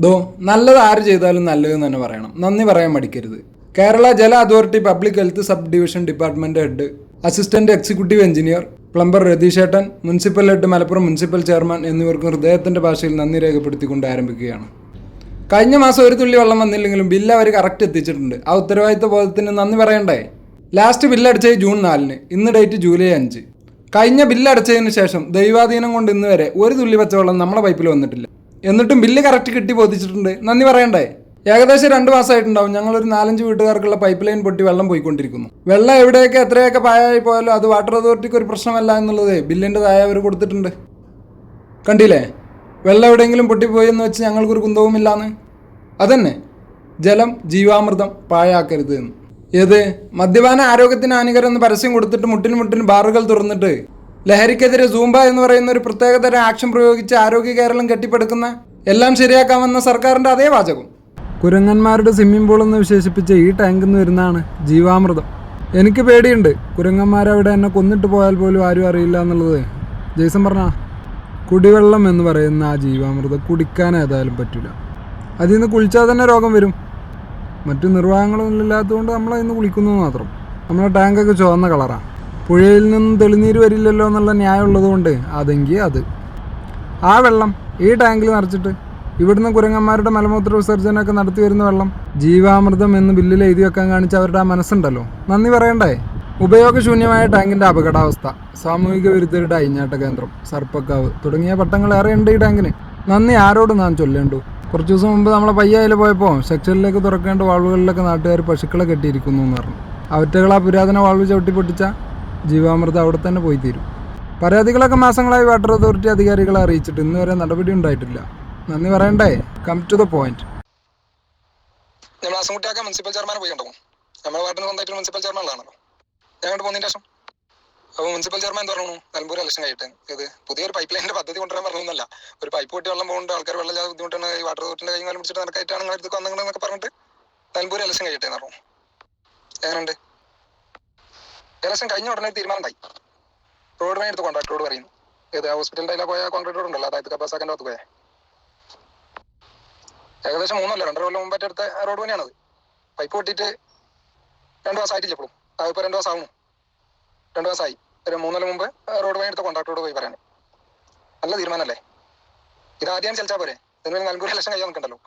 ദോ നല്ലത് ആര് ചെയ്താലും നല്ലതെന്ന് തന്നെ പറയണം. നന്ദി പറയാൻ മടിക്കരുത്. കേരള ജല authority public health sub division department head assistant executive engineer plumber രതീഷേട്ടൻ municipal head Malappuram municipal chairman എന്നിവർക്ക് ഹൃദയത്തിന്റെ ഭാഷയിൽ നന്ദി രേഖപ്പെടുത്തിക്കൊണ്ട് ആരംഭിക്കുകയാണ്. കഴിഞ്ഞ മാസം ഒരു തുള്ളി വെള്ളം വന്നില്ലെങ്കിലും ബില്ല് അവർ കറക്റ്റ് എത്തിച്ചിട്ടുണ്ട്. ആ ഉത്തരവാദിത്ത ബോധത്തിന് നന്ദി പറയണ്ടേ? ലാസ്റ്റ് ബില്ല് അടിച്ചത് ജൂൺ നാലിന് ഇന്ന് ഡേറ്റ് ജൂലൈ അഞ്ച്. കഴിഞ്ഞ ബില്ല് അടച്ചതിന് ശേഷം ദൈവാധീനം കൊണ്ട് ഇന്ന് വരെ ഒരു തുള്ളി പച്ചവെള്ളം നമ്മുടെ പൈപ്പിൽ വന്നിട്ടില്ല. എന്നിട്ടും ബില്ല് കറക്റ്റ് കിട്ടി ബോധിച്ചിട്ടുണ്ട്. നന്ദി പറയണ്ടേ? ഏകദേശം രണ്ട് മാസമായിട്ടുണ്ടാവും. ഞങ്ങളൊരു നാലഞ്ച് വീട്ടുകാർക്കുള്ള പൈപ്പ് ലൈൻ പൊട്ടി വെള്ളം പോയിക്കൊണ്ടിരിക്കുന്നു. വെള്ളം എവിടെയൊക്കെ എത്രയൊക്കെ പായായി പോയാലും അത് വാട്ടർ അതോറിറ്റിക്ക് ഒരു പ്രശ്നമല്ല എന്നുള്ളത് ബില്ലിന്റെ തായ അവർ കൊടുത്തിട്ടുണ്ട്. കണ്ടില്ലേ? വെള്ളം എവിടെയെങ്കിലും പൊട്ടിപ്പോയി എന്ന് വെച്ച് ഞങ്ങൾക്കൊരു കുന്തവുമില്ലാന്ന് അതന്നെ. ജലം ജീവാമൃതം പാഴാക്കരുത് എന്ന്. ഏത്? മദ്യപാന ആരോഗ്യത്തിന് ഹാനികരം എന്ന് പരസ്യം കൊടുത്തിട്ട് മുട്ടിന് മുട്ടിന് ബാറുകൾ തുറന്നിട്ട് ലഹരിക്കെതിരെ സൂംബ എന്ന് പറയുന്ന ഒരു പ്രത്യേകതരം ആക്ഷൻ പ്രയോഗിച്ച് ആരോഗ്യ കേരളം കെട്ടിപ്പടുക്കുന്ന എല്ലാം ശരിയാക്കാമെന്ന സർക്കാരിന്റെ അതേ വാചകം. കുരങ്ങന്മാരുടെ സ്വിമ്മിംഗ് പൂൾ എന്ന് വിശേഷിപ്പിച്ച ഈ ടാങ്കിൽ നിന്ന് വരുന്നതാണ് ജീവാമൃതം. എനിക്ക് പേടിയുണ്ട്. കുരങ്ങന്മാരവിടെ എന്നെ കൊന്നിട്ട് പോയാൽ പോലും ആരും അറിയില്ല എന്നുള്ളത്. ജെയ്സൺ പറഞ്ഞ കുടിവെള്ളം എന്ന് പറയുന്ന ആ ജീവാമൃതം കുടിക്കാൻ ഏതായാലും പറ്റില്ല അതിൽ നിന്ന് കുളിച്ചാൽ തന്നെ രോഗം വരും. മറ്റു നിർവാഹങ്ങളൊന്നും ഇല്ലാത്തതുകൊണ്ട് നമ്മൾ ഇന്ന് കുളിക്കുന്നു എന്ന് മാത്രം. നമ്മളെ ടാങ്കൊക്കെ ചുവന്ന കളറാണ് പുഴയിൽ നിന്നും തെളിനീര് വരില്ലല്ലോ എന്നുള്ള ന്യായം ഉള്ളതുകൊണ്ട് അതെങ്കിൽ അത്. ആ വെള്ളം ഈ ടാങ്കിൽ നിറച്ചിട്ട് ഇവിടുന്ന് കുരങ്ങന്മാരുടെ മലമൂത്ര വിസർജനമൊക്കെ നടത്തി വരുന്ന വെള്ളം ജീവാമൃതം എന്ന് ബില്ലിൽ എഴുതി വെക്കാൻ കാണിച്ച അവരുടെ ആ മനസ്സുണ്ടല്ലോ. നന്ദി പറയണ്ടേ? ഉപയോഗശൂന്യമായ ടാങ്കിന്റെ അപകടാവസ്ഥ സാമൂഹിക വിരുദ്ധരുടെ അയിഞ്ഞാട്ട കേന്ദ്രം സർപ്പക്കാവ് തുടങ്ങിയ പട്ടങ്ങൾ ഏറെയുണ്ട് ഈ ടാങ്കിന്. നന്ദി ആരോട് നാം ചൊല്ലേണ്ടു. കുറച്ച് ദിവസം മുമ്പ് നമ്മളെ പയ്യായിൽ പോയപ്പോൾ സെക്ഷനിലേക്ക് തുറക്കേണ്ട വാൾവുകളിലൊക്കെ നാട്ടുകാർ പശുക്കളെ കെട്ടിയിരിക്കുന്നു എന്ന് പറഞ്ഞു. അവറ്റകൾ ആ പുരാതന വാൾവ് ചവിട്ടി പൊട്ടിച്ച ജീവാമൃതം അവിടെ തന്നെ പോയി തീരും. പരാതികളൊക്കെ മാസങ്ങളായി വാട്ടർ അതോറിറ്റി അധികാരികളെ അറിയിച്ചിട്ട് ഇന്ന് വരെ നടപടി ഉണ്ടായിട്ടില്ല. നന്ദി പറയണ്ടേ? കം ടു ദ പോയിന്റ് നമ്മൾ ആസംകുട്ടിയാക്കാൻ മുനിസിപ്പൽ ചെയർമാനെ പോയി കണ്ടോ? മുനിസിപ്പൽ ചെയർമാൻ ഞാൻ അപ്പോൾ മുനിസിപ്പൽ ചെയർമാൻ പറഞ്ഞു നിലമ്പൂർ ഇലക്ഷൻ കഴിയിട്ട് ഇത് പുതിയൊരു പൈപ്പ് ലൈനിന്റെ പദ്ധതി കൊണ്ടുവരാൻ പറഞ്ഞില്ല ഒരു പൈപ്പ് പൊട്ടി വെള്ളം പോകുന്നുണ്ട് ആൾക്കാർ വെള്ളം ബുദ്ധിമുട്ടാണ് ഈ വാട്ടർ അതോറിറ്റിന്റെ കൈകാലം പിടിച്ചിട്ട് നടക്കായിട്ടാണ് നിങ്ങളുടെ അടുത്ത് വന്നെന്നൊക്കെ പറഞ്ഞിട്ട് നിലമ്പൂർ ഇലക്ഷൻ കഴിയട്ടെ പറഞ്ഞു. എങ്ങനെയുണ്ട്? ഇലക്ഷൻ കഴിഞ്ഞ ഉടനെ തീരുമാനം ഉണ്ടായി റോഡ് പണി എടുത്ത് കോൺട്രാക്ടറോട് പറയുന്നു. ഏത് ഹോസ്പിറ്റലിന്റെ അതിലെ പോയ കോൺട്രാക്ട് റോഡ് ഉണ്ടല്ലോ അതായത് കപ്പാസാക്കന്റെ ഭാഗത്ത് പോയ. ഏകദേശം മൂന്നല്ല രണ്ടര കൊല്ലം മുമ്പ് എടുത്ത റോഡ് പണിയാണത്. പൈപ്പ് പൊട്ടിയിട്ട് രണ്ട് മാസം ആയിട്ടില്ല ഇപ്പോഴും. അതിപ്പോൾ രണ്ട് മാസം ആവുന്നു. രണ്ട് മാസമായി ഒരു മൂന്നല്ല മുമ്പ് റോഡ് പണി എടുത്ത കോൺട്രാക്ടറോട് പോയി പറയാൻ. നല്ല തീരുമാനമല്ലേ ഇത് ആദ്യം ചലിച്ചാൽ പോരെ. ഇതിന് നൽകൂർ ഇലക്ഷൻ കഴിയാൻ നിൽക്കണ്ടല്ലോ.